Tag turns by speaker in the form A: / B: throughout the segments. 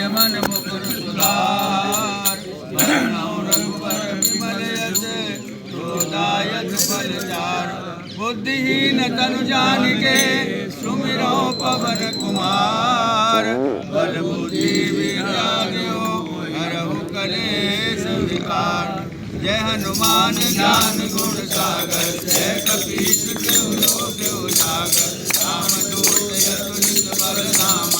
A: पूज्य मन मुकुर सुधार चार बुद्धिहीन तनु जानिके सुमिरो पवन कुमार। बल बुद्धि विद्यादियो हरहु कलेश विकार। जय हनुमान ज्ञान गुण सागर, जय कपीश देव लोक राम दूत यतुलित बल नामा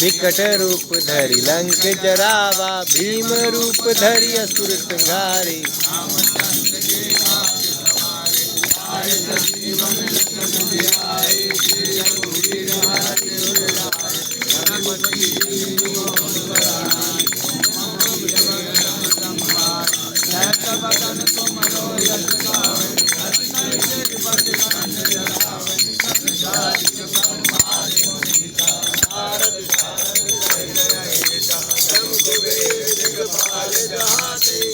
B: विकट रूप धरि लंक जरावा भीम रूप धरि असुर संहारे
A: Thank के रघुवीर दिगपाल जहाते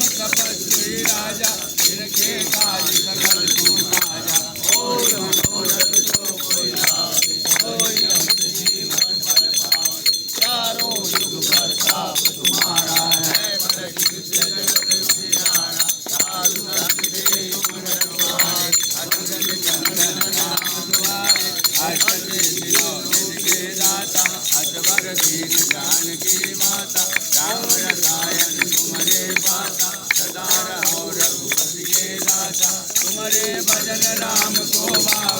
A: तपस्वी राजा तिनके काज सकल काजा और मनोरथ जो चारों युग के तुम रखवारे अतुलन चंदन नाम दुआरे अष्टदे दिनों के दाता अजबर दीन जानकी माता राम। रसायन सदा रहो रघुपति के दाता तुम्हारे भजन राम को भावे।